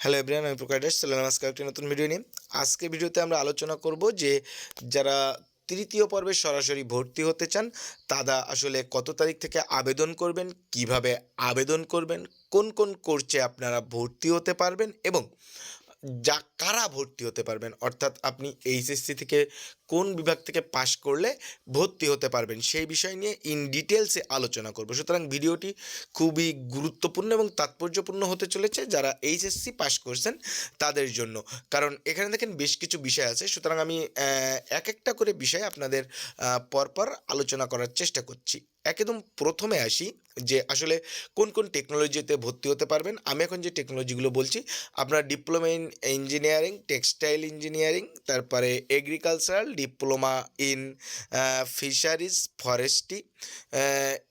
Hello everyone আমি প্রকাশ। চলে নমস্কার একটি নতুন ভিডিও নিয়ে। আজকে ভিডিওতে আমরা আলোচনা করব যে যারা তৃতীয় পর্বে সরাসরি ভর্তি হতে চান, তারা আসলে কত তারিখ থেকে আবেদন করবেন, কীভাবে আবেদন করবেন, কোন কোন কোর্সে আপনারা ভর্তি হতে পারবেন এবং যা কারা ভর্তি হতে পারবেন, অর্থাৎ আপনি এইচএসসি থেকে কোন বিভাগ থেকে পাশ করলে ভর্তি হতে পারবেন, সেই বিষয় নিয়ে ইন ডিটেলসে আলোচনা করব। সুতরাং ভিডিওটি খুবই গুরুত্বপূর্ণ এবং তাৎপর্যপূর্ণ হতে চলেছে যারা এইচএসসি পাশ করছেন তাদের জন্য। কারণ এখানে দেখেন বেশ কিছু বিষয় আছে, সুতরাং আমি এক একটা করে বিষয় আপনাদের পরপর আলোচনা করার চেষ্টা করছি। একদম প্রথমে আসি যে আসলে কোন কোন টেকনোলজিতে ভর্তি হতে পারবেন। আমি এখন যে টেকনোলজিগুলো বলছি, আপনার diploma in engineering textile engineering তারপরে agricultural diploma in fisheries forestry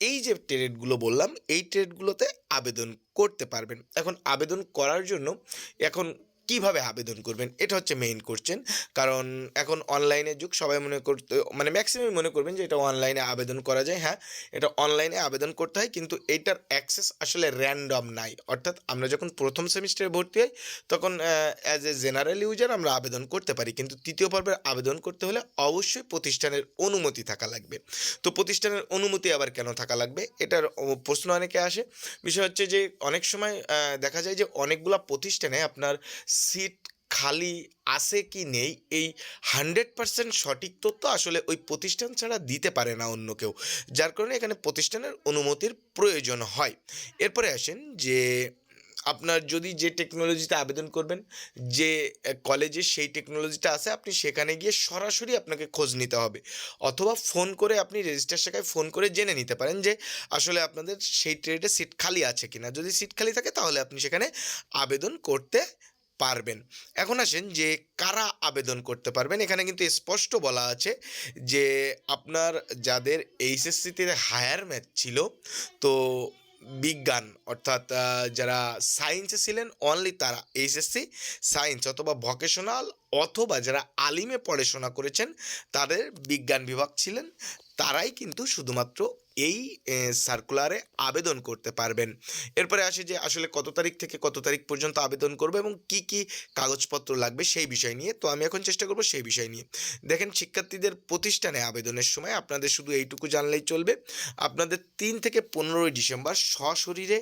এই যে ট্রেডগুলো বললাম, এই ট্রেডগুলোতে আবেদন করতে পারবেন। এখন আবেদন করার জন্য এখন কীভাবে আবেদন করবেন? এটা হচ্ছে মেইন কোশ্চেন কারণ এখন অনলাইনের যুগ সবাই মনে করতে মানে ম্যাক্সিমাম মনে করবেন যে এটা অনলাইনে আবেদন করা যায় হ্যাঁ? এটা অনলাইনে আবেদন করতে হয়, কিন্তু এইটার অ্যাক্সেস আসলে র্যান্ডম নাই। অর্থাৎ আমরা যখন প্রথম সেমিস্টারে ভর্তি হই, তখন অ্যাজ এ জেনারেল ইউজার আমরা আবেদন করতে পারি। কিন্তু তৃতীয় পর্বের আবেদন করতে হলে অবশ্যই প্রতিষ্ঠানের অনুমতি থাকা লাগবে। তো প্রতিষ্ঠানের অনুমতি আবার কেন থাকা লাগবে? এটার প্রশ্ন অনেকে আসে। বিষয় হচ্ছে যে, অনেক সময় দেখা যায় যে অনেকগুলা প্রতিষ্ঠানে আপনার সিট খালি আছে কি নেই, এই হান্ড্রেড পার্সেন্ট সঠিক তথ্য আসলে ওই প্রতিষ্ঠান ছাড়া দিতে পারে না অন্য কেউ। যার কারণে এখানে প্রতিষ্ঠানের অনুমতির প্রয়োজন হয়। এরপরে আসেন যে, আপনার যদি যে টেকনোলজিতে আবেদন করবেন, যে কলেজে সেই টেকনোলজিটা আছে, আপনি সেখানে গিয়ে সরাসরি আপনাকে খোঁজ নিতে হবে। অথবা ফোন করে আপনি রেজিস্টার শাখায় ফোন করে জেনে নিতে পারেন যে, আসলে আপনাদের সেই ট্রেডে সিট খালি আছে কিনা। যদি সিট খালি থাকে, তাহলে আপনি সেখানে আবেদন করতে পারবেন। এখন আসেন যে কারা আবেদন করতে পারবেন, এখানে কিন্তু স্পষ্ট বলা আছে যে আপনার যাদের এইচএসসিতে হায়ার ম্যাথ ছিল, তো বিজ্ঞান অর্থাৎ যারা সায়েন্সে ছিলেন অনলি তারা এইচএসসি, সায়েন্স অথবা ভকেশনাল অথবা যারা আলিমে পড়াশোনা করেছেন, তাদের বিজ্ঞান বিভাগ ছিলেন। তারাই কিন্তু শুধুমাত্র এই সার্কুলারে আবেদন করতে পারবেন। এরপরে আসে যে আসলে কত তারিখ থেকে কত তারিখ পর্যন্ত আবেদন করবে এবং কি কি কাগজপত্র লাগবে সেই বিষয় নিয়ে। তো আমি এখন চেষ্টা করব সেই বিষয় নিয়ে। দেখেন, শিক্ষার্থীদের প্রতিষ্ঠানে আবেদনের সময় আপনাদের শুধু এইটুকু জানলেই চলবে। আপনাদের তিন থেকে পনেরোই ডিসেম্বর সশরীরে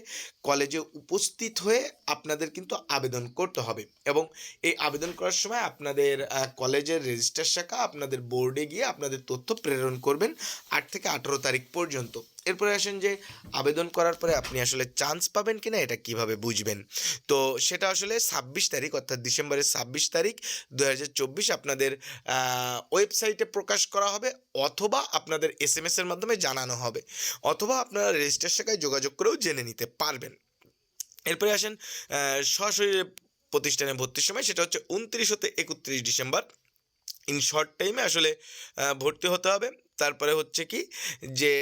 কলেজে উপস্থিত হয়ে আপনাদের কিন্তু আবেদন করতে হবে এবং এই আবেদন করার সময় আপনাদের কলেজের রেজিস্টার শাখা, আপনাদের বোর্ডে গিয়ে আপনাদের তথ্য প্রেরণ করবেন। আট থেকে আঠেরো তারিখ পর্যন্ত। এরপরে আসেন যে আবেদন করার পরে আপনি আসলে চান্স পাবেন কিনা এটা কীভাবে বুঝবেন? তো সেটা আসলে ছাব্বিশ তারিখ অর্থাৎ ডিসেম্বরের ছাব্বিশ তারিখ দু হাজার চব্বিশ আপনাদের ওয়েবসাইটে প্রকাশ করা হবে অথবা আপনাদের এস এম এসের মাধ্যমে জানানো হবে। অথবা আপনারা রেজিস্টার শাখায় যোগাযোগ করেও জেনে নিতে পারবেন। এরপরে আসেন সরাসরি প্রতিষ্ঠানে ভর্তির সময়, সেটা হচ্ছে উনত্রিশ হতে একত্রিশ ডিসেম্বর। ইন শর্ট টাইমে আসলে ভর্তি হতে হবে। তারপরে হচ্ছে কি যে,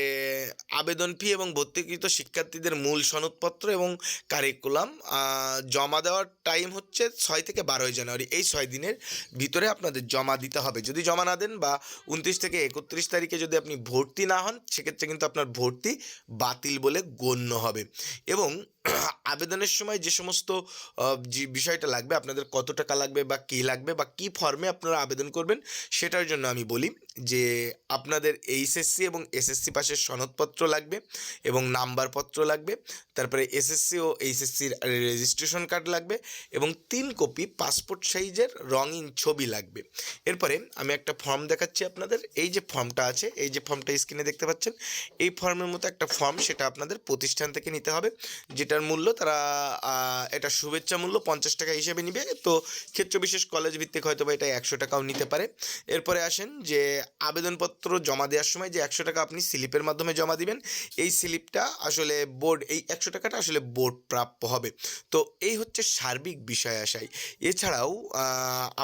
আবেদন ফি এবং ভর্তিকৃত শিক্ষার্থীদের মূল সনদপত্র এবং কারিকুলাম জমা দেওয়ার টাইম হচ্ছে ছয় থেকে বারোই জানুয়ারি। এই ছয় দিনের ভিতরে আপনাদের জমা দিতে হবে। যদি জমা না দেন বা উনত্রিশ থেকে একত্রিশ তারিখে যদি আপনি ভর্তি না হন, সেক্ষেত্রে কিন্তু আপনার ভর্তি বাতিল বলে গণ্য হবে। এবং আবেদনের সময় যে সমস্ত যে বিষয়টা লাগবে, আপনাদের কত টাকা লাগবে বা কী লাগবে বা কী ফর্মে আপনারা আবেদন করবেন, সেটার জন্য আমি বলি যে আপনাদের এইচএসসি এবং এসএসসি পাশের সনদপত্র লাগবে এবং নাম্বারপত্র লাগবে, তারপরে এসএসসি ও এইচএসসির রেজিস্ট্রেশন কার্ড লাগবে এবং তিন কপি পাসপোর্ট সাইজের রঙিন ছবি লাগবে। এরপরে আমি একটা ফর্ম দেখাচ্ছি আপনাদের, এই যে ফর্মটা আছে, এই যে ফর্মটা স্ক্রিনে দেখতে পাচ্ছেন, এই ফর্মের মতো একটা ফর্ম সেটা আপনাদের প্রতিষ্ঠান থেকে নিতে হবে যেটার মূল্য তারা এটা শুভেচ্ছা মূল্য পঞ্চাশ টাকা হিসেবে নিবে। তো ক্ষেত্র বিশেষ কলেজ ভিত্তিক হয়তো বা এটা একশো টাকাও নিতে পারে। এরপরে আসেন যে আবেদনপত্র জমা দেওয়ার সময় যে একশো টাকা আপনি স্লিপের মাধ্যমে জমা দিবেন, এই স্লিপটা আসলে বোর্ড, এই একশো টাকাটা আসলে বোর্ড প্রাপ্য হবে। তো এই হচ্ছে সার্বিক বিষয় আশাই এছাড়াও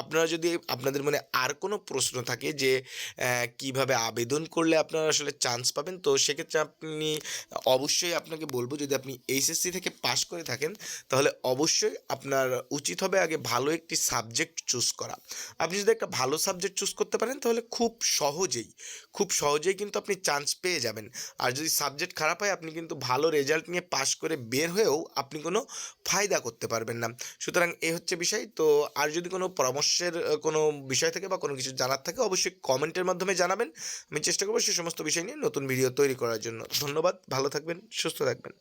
আপনারা যদি আপনাদের মনে আর কোনো প্রশ্ন থাকে যে কীভাবে আবেদন করলে আপনারা আসলে চান্স পাবেন, তো সেক্ষেত্রে আপনি অবশ্যই আপনাকে বলব যদি আপনি এইচএসসি থেকে থেকে পাশ করে থাকেন, তাহলে অবশ্যই আপনার উচিত হবে আগে ভালো একটি সাবজেক্ট চুজ করা। আপনি যদি একটা ভালো সাবজেক্ট চুজ করতে পারেন, তাহলে খুব সহজেই খুব সহজেই কিন্তু আপনি চান্স পেয়ে যাবেন। আর যদি সাবজেক্ট খারাপ হয়, আপনি কিন্তু ভালো রেজাল্ট নিয়ে পাশ করে বের হয়েও আপনি কোনো ফায়দা করতে পারবেন না। সুতরাং এ হচ্ছে বিষয়। তো আর যদি কোনো পরামর্শের কোনো বিষয় থাকে বা কোনো কিছু জানার থাকে, অবশ্যই কমেন্টের মাধ্যমে জানাবেন। আমি চেষ্টা করব সে সমস্ত বিষয় নিয়ে নতুন ভিডিও তৈরি করার জন্য। ধন্যবাদ। ভালো থাকবেন, সুস্থ থাকবেন।